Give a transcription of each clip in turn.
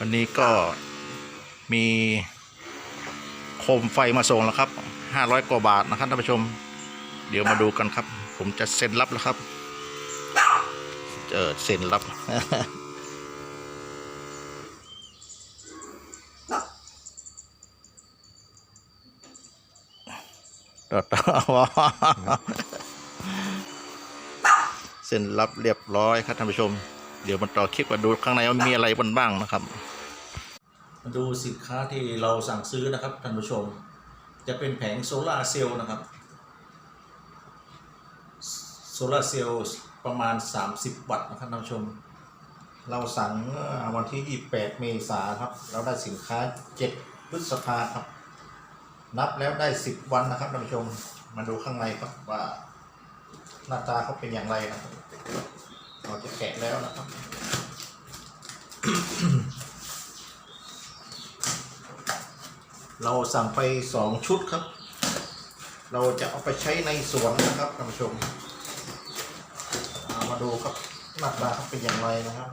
วันนี้ก็มีโคมไฟมาส่งแล้วครับ500กว่าบาทนะครับท่านผู้ชม เดี๋ยวมาดูกันครับ ผมจะเซ็นรับแล้วครับเออเซ็นรับต่อต่อเซ็นรับเรียบร้อยครับท่านผู้ชม เดี๋ยวมาต่อคลิปมาดูข้างในว่ามีอะไรบ้างนะครับ มาดูสินค้าที่เราสั่งซื้อนะครับท่านผู้ชม จะเป็นแผงโซลาเซลล์นะครับโซลาเซลล์ประมาณ 30 วัตต์นะครับท่านผู้ชม เราสั่งวันที่ 28 เมษายนครับ เราได้สินค้า 7 พฤษภาครับ นับแล้วได้ 10 วันนะครับท่านผู้ชม มาดูข้างในครับว่าหน้าตาเขาเป็นอย่างไรนะครับ เราจะแกะแล้วนะครับเราสั่งไปสองชุดครับ เราจะเอาไปใช้ในสวนนะครับท่านผู้ชมามาดูครับหน้าตาเขาเป็นอย่างไรนะครับ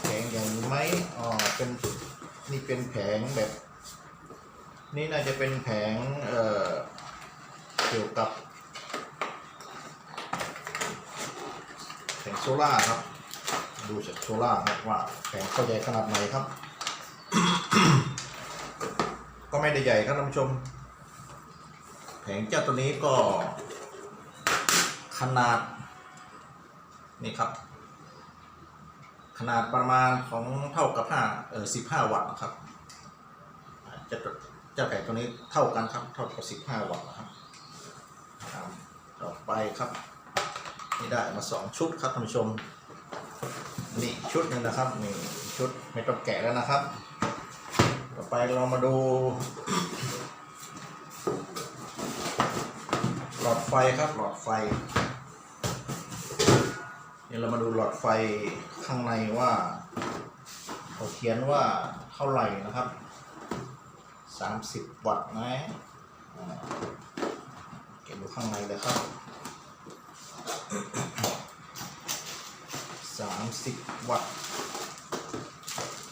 แผงอย่างนี้ไหมอ๋อ เป็นนี่เป็นแผงแบบ นี่น่าจะเป็นแผง เอ่อ เกี่ยวกับ แผ งโซล่าครับ ดูจากโซล่าครับว่าแผงเขาใหญ่ขนาดไหนครับ ก็ไม่ได้ใหญ่ครับท่านผู้ชม แผงเจ้าตัวนี้ก็ ขนาด นี่ครับ ขนาดประมาณของเท่ากับห้าเออสิบห้าวัตต์นะครับเจะเจ้าแผงตัวนี้เท่ากันครับ เท่ากับสิบห้าวัตต์นะครับต่อไปครับ นี่ได้มาสองชุดครับท่านผู้ชม นี่ชุดหนึ่งนะครับนี่ชุดไม่ต้องแกะแล้วนะครับ ต่อไปเรามาดูหลอดไฟครับหลอดไฟนี่เรามาดูหลอดไฟข้างในว่าเขาเขียนว่าเท่าไหร่นะครับ 30 วัตต์นะเก็บดูข้างในเลยครับ 30วัตต์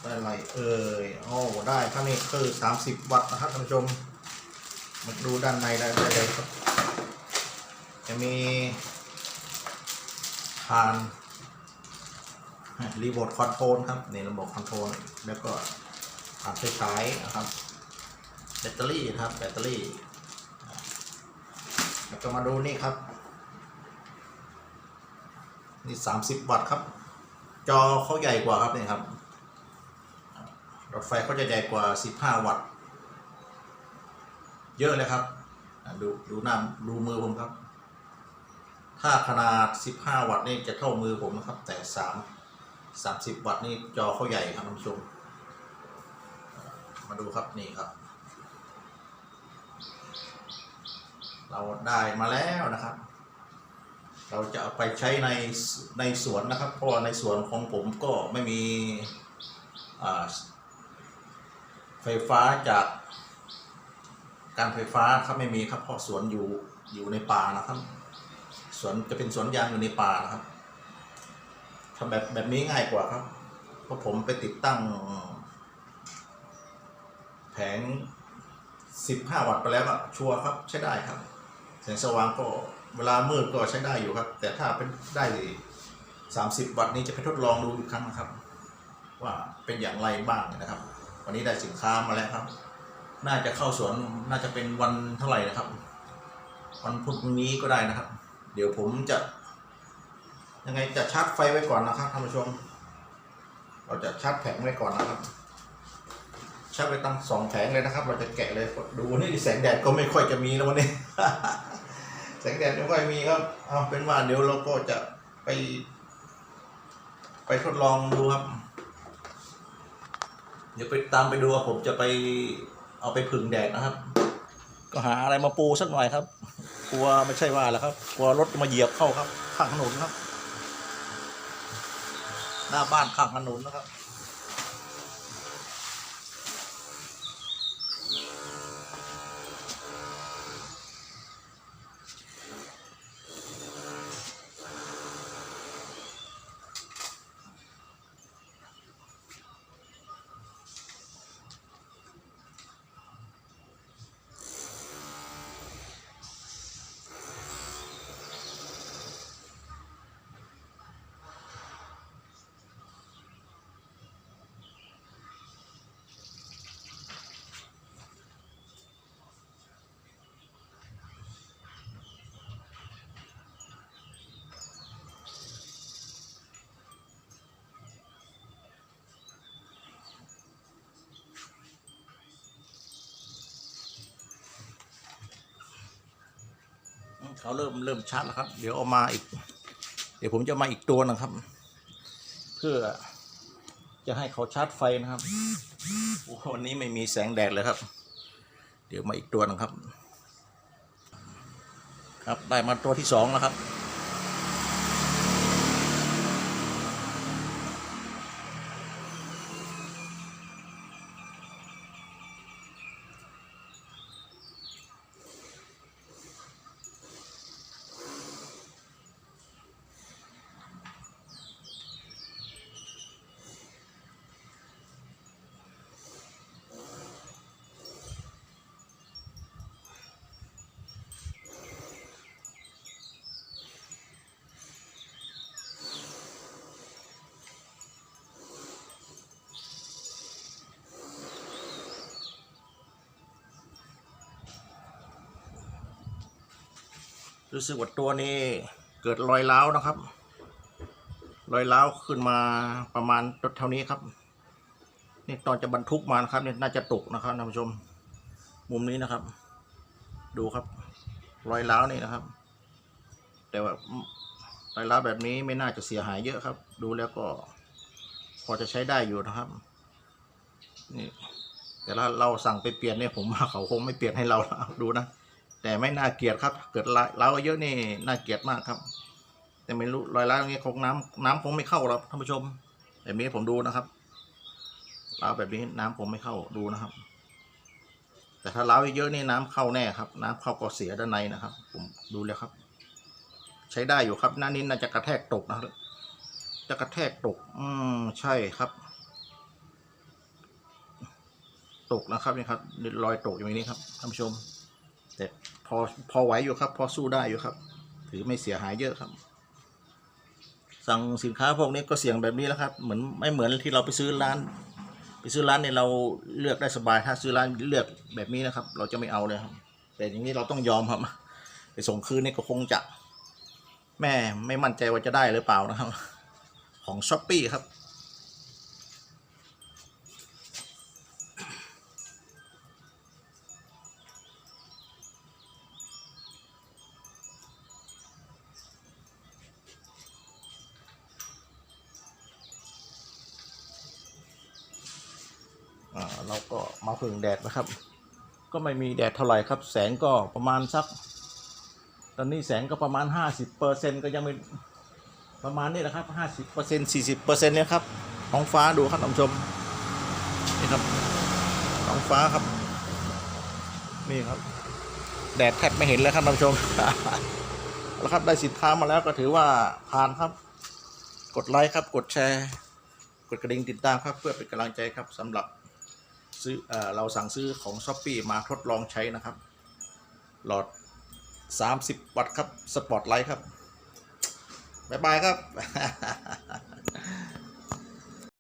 ได้ไรเอ่ยโอ้ได้ครับนี่คือ30วัตต์นะครับท่านผู้ชม มาดูด้านในได้ได้เลยครับ จะมีทานรีโมทคอนโทรลครับนี่ระบบคอนโทรลแล้วก็ทานไฟฉายนะครับ แบตเตอรี่นะครับ แบตเตอรี่แล้วก็มาดูนี่ครับ นี่30วัตต์ครับ จอเขาใหญ่กว่าครับนี่ครับรถไฟเขาจะใหญ่กว่า15วัตต์ เยอะเลยครับ ดูดูหน้าดูมือผมครับ ถ้าขนาด15วัตต์นี่จะเท่ามือผมนะครับ แต่3 30วัตต์นี่จอเขาใหญ่ครับท่านผู้ชม มาดูครับนี่ครับ เราได้มาแล้วนะครับ เราจะเอาไปใช้ในในสวนนะครับ เพราะว่าในสวนของผมก็ไม่มีไฟฟ้าจากการไฟฟ้าครับไม่มีครับเพราะสวนอยู่อยู่ในป่านะครับสวนจะเป็นสวนยางอยู่ในป่านะครับทำแบบแบบนี้ง่ายกว่าครับ เพราะผมไปติดตั้ง แผง 15 วัตต์ไปแล้วอะชัวร์ครับใช้ได้ครับแสงสว่างก็ เวลามืดก็ใช้ได้อยู่ครับ แต่ถ้าเป็นได้ 30 วัตต์นี้จะไปทดลองดูอีกครั้งนะครับ ว่าเป็นอย่างไรบ้างนะครับ วันนี้ได้สินค้ามาแล้วครับ น่าจะเข้าสวนน่าจะเป็นวันเท่าไหร่นะครับวันพุธนี้ก็ได้นะครับ เดี๋ยวผมจะ ยังไงจะชาร์จไฟไว้ก่อนนะครับท่านผู้ชม เราจะชาร์จแผงไว้ก่อนนะครับชาร์จไปตั้งสองแผงเลยนะครับ เราจะแกะเลยดูนี่แสงแดดก็ไม่ค่อยจะมีแล้ววันนี้ แสงแดดไม่ค่อยมีครับเอาเป็นว่าเดี๋ยวเราก็จะไป ไปทดลองดูครับ เดี๋ยวไปตามไปดูว่าผมจะไปเอาไปผึ่งแดดนะครับ ก็หาอะไรมาปูสักหน่อยครับ กลัวไม่ใช่ว่าแล้วครับ กลัวรถมาเหยียบเข้าครับ ข้างถนนครับ หน้าบ้านข้างถนนนะครับ เขาเริ่มเริ่มชาร์จแล้วครับ เดี๋ยวเอามาอีก เดี๋ยวผมจะมาอีกตัวหนะครับ เพื่อจะให้เขาชาร์จไฟนะครับวันนี้ไม่มีแสงแดดเลยครับ เดี๋ยวมาอีกตัวหนึงครับ ครับได้มาตัวที่สองแล้วครับ รู้สึกว่าตัวนี้เกิดรอยร้าวนะครับ รอยร้าวขึ้นมาประมาณเท่านี้ครับนี่ตอนจะบรรทุกมานะครับเนี่ยน่าจะตกนะครับท่านผู้ชม มุมนี้นะครับ ดูครับ รอยร้าวนี่นะครับ แต่ว่ารอยร้าวแบบนี้ไม่น่าจะเสียหายเยอะครับ ดูแล้วก็ พอจะใช้ได้อยู่นะครับ นี่แต่ถ้าเราสั่งไปเปลี่ยนเนี่ยผมว่าเขาคงไม่เปลี่ยนให้เราดูนะ แต่ไม่น่าเกลียดครับ เกิดร้าวเยอะนี่น่าเกลียดมากครับ แต่ไม่รู้รอยร้าวอย่างนี้คงน้ำน้ำคงไม่เข้าหรอกท่านผู้ชมแบบนี้ผมดูนะครับร้าวแบบนี้น้ำคงไม่เข้าดูนะครับ แต่ถ้าร้าวเยอะนี่น้ำเข้าแน่ครับ น้ำเข้าก็เสียด้านในนะครับ ผมดูแล้วครับ ใช้ได้อยู่ครับหน้านี้น่าจะกระแทกตกนะครับจะกระแทกตก อืมใช่ครับ ตกนะครับนี่ครับรอยตกอย่างนี้ครับท่านผู้ชม แต่พอพอไหวอยู่ครับ พอสู้ได้อยู่ครับ ถือไม่เสียหายเยอะครับ สั่งสินค้าพวกนี้ก็เสี่ยงแบบนี้แล้วครับ เหมือนไม่เหมือนที่เราไปซื้อร้าน ไปซื้อร้านเนี่ยเราเลือกได้สบาย ถ้าซื้อร้านเลือกแบบนี้นะครับ เราจะไม่เอาเลยครับ แต่อย่างนี้เราต้องยอมครับ ไปส่งคืนนี่ก็คงจะ แม่ไม่มั่นใจว่าจะได้หรือเปล่านะครับ ของช้อปปี้ครับ เราก็มาพึ่งแดดนะครับ ก็ไม่มีแดดเท่าไหร่ครับ แสงก็ประมาณสัก ตอนนี้แสงก็ประมาณ 50เปอร์เซ็นก็ยังไม่ประมาณนี้แหละครับ 50เปอร์เซ็น40เปอร์เซ็นเนี่ยครับท้องฟ้าดูครับท่านผู้ชมนี่ครับท้องฟ้าครับ นี่ครับ แดดแทบไม่เห็นแล้วครับท่านผู้ชมแล้วครับได้สินค้ามาแล้วก็ถือว่าผ่านครับ กดไลค์ครับ กดแชร์ กดกระดิ่งติดตามครับ เพื่อเป็นกำลังใจครับสำหรับ ซื้อเอเราสั่งซื้อของ s h อ p e e มาทดลองใช้นะครับ หลอด 30 วัตต์ครับ สปอตไลท์ครับ บ๊ายบายครับ